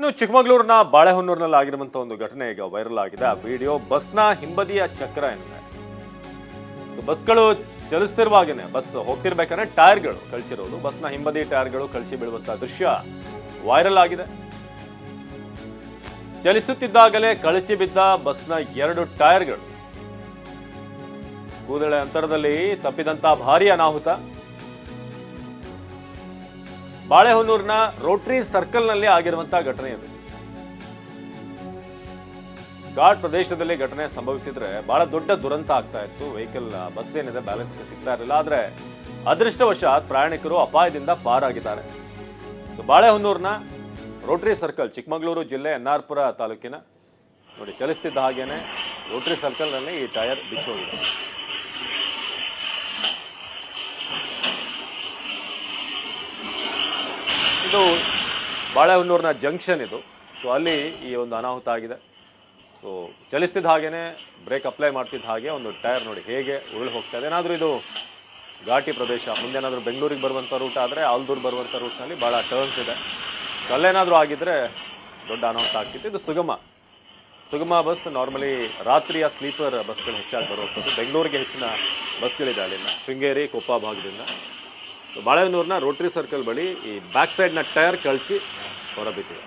ಇನ್ನು ಚಿಕ್ಕಮಗಳೂರಿನ ಬಾಳೆಹೊನ್ನೂರಿನಲ್ಲಿ ಆಗಿರುವಂತ ಒಂದು ಘಟನೆ ಈಗ ವೈರಲ್ ಆಗಿದೆ. ಆ ವಿಡಿಯೋ ಬಸ್ನ ಹಿಂಬದಿಯ ಚಕ್ರ ಏನಿದೆ ಬಸ್ಗಳು ಚಲಿಸ್ತಿರುವಾಗೇನೆ ಬಸ್ ಹೋಗ್ತಿರ್ಬೇಕಾದ್ರೆ ಟೈರ್ಗಳು ಕಳಿಸಿರೋದು. ಬಸ್ನ ಹಿಂಬದಿ ಟೈರ್ಗಳು ಕಳಿಸಿ ಬಿಡುವಂತಹ ದೃಶ್ಯ ವೈರಲ್ ಆಗಿದೆ. ಚಲಿಸುತ್ತಿದ್ದಾಗಲೇ ಕಳಚಿ ಬಿದ್ದ ಬಸ್ನ ಎರಡು ಟೈರ್ಗಳು ಕೂದಳೆ ಅಂತರದಲ್ಲಿ ತಪ್ಪಿದಂತಹ ಭಾರಿ ಅನಾಹುತ. ಬಾಳೆಹೊನ್ನೂರಿನ ರೋಟರಿ ಸರ್ಕಲ್ನಲ್ಲಿ ಆಗಿರುವಂತಹ ಘಟನೆ ಇದು. ಘಾಟ್ ಪ್ರದೇಶದಲ್ಲಿ ಘಟನೆ ಸಂಭವಿಸಿದ್ರೆ ಬಹಳ ದೊಡ್ಡ ದುರಂತ ಆಗ್ತಾ ಇತ್ತು. ವೆಹಿಕಲ್ ಬಸ್ ಏನಿದೆ ಬ್ಯಾಲೆನ್ಸ್ಗೆ ಸಿಗ್ತಾ ಇರಲಿಲ್ಲ. ಆದ್ರೆ ಅದೃಷ್ಟವಶಾತ್ ಪ್ರಯಾಣಿಕರು ಅಪಾಯದಿಂದ ಪಾರಾಗಿದ್ದಾರೆ. ಬಾಳೆಹೊನ್ನೂರಿನ ರೋಟರಿ ಸರ್ಕಲ್, ಚಿಕ್ಕಮಗಳೂರು ಜಿಲ್ಲೆ ಎನ್ನಾರ್ಪುರ ತಾಲೂಕಿನ ನೋಡಿ, ಚಲಿಸ್ತಿದ್ದ ಹಾಗೇನೆ ರೋಟರಿ ಸರ್ಕಲ್ನಲ್ಲಿ ಈ ಟೈರ್ ಬಿಚ್ಚೋಗಿದೆ. ಇದು ಬಾಳೆಹೊನ್ನೂರಿನ ಜಂಕ್ಷನ್ ಇದು. ಸೊ ಅಲ್ಲಿ ಈ ಒಂದು ಅನಾಹುತ ಆಗಿದೆ. ಸೊ ಚಲಿಸ್ತಿದ್ದ ಹಾಗೆಯೇ ಬ್ರೇಕ್ ಅಪ್ಲೈ ಮಾಡ್ತಿದ್ದ ಹಾಗೆ ಒಂದು ಟೈರ್ ನೋಡಿ ಹೇಗೆ ಉರುಳು ಹೋಗ್ತಾ ಇದೆ. ಏನಾದರೂ ಇದು ಘಾಟಿ ಪ್ರದೇಶ ಮುಂದೇನಾದರೂ ಬೆಂಗಳೂರಿಗೆ ಬರುವಂಥ ರೂಟ್ ಆದರೆ ಆಲ್ದೂರು ಬರುವಂಥ ರೂಟ್ನಲ್ಲಿ ಭಾಳ ಟರ್ನ್ಸ್ ಇದೆ. ಸೊ ಅಲ್ಲೇನಾದರೂ ಆಗಿದ್ದರೆ ದೊಡ್ಡ ಅನಾಹುತ ಆಗ್ತಿತ್ತು. ಇದು ಸುಗಮ. ಸುಗಮ ಬಸ್ ನಾರ್ಮಲಿ ರಾತ್ರಿಯ ಸ್ಲೀಪರ್ ಬಸ್ಗಳು ಹೆಚ್ಚಾಗಿ ಬರುವಂಥದ್ದು. ಬೆಂಗಳೂರಿಗೆ ಹೆಚ್ಚಿನ ಬಸ್ಗಳಿದೆ ಅಲ್ಲಿಂದ. ಶೃಂಗೇರಿ, ಕೊಪ್ಪ ಭಾಗದಿಂದ. ಸೊ ರೋಟರಿ ಸರ್ಕಲ್ ಬಳಿ ಈ ಬ್ಯಾಕ್ ಸೈಡ್ನ ಟೈರ್ ಕಳಿಸಿ ಹೊರಬಿದ್ದಿದೆ.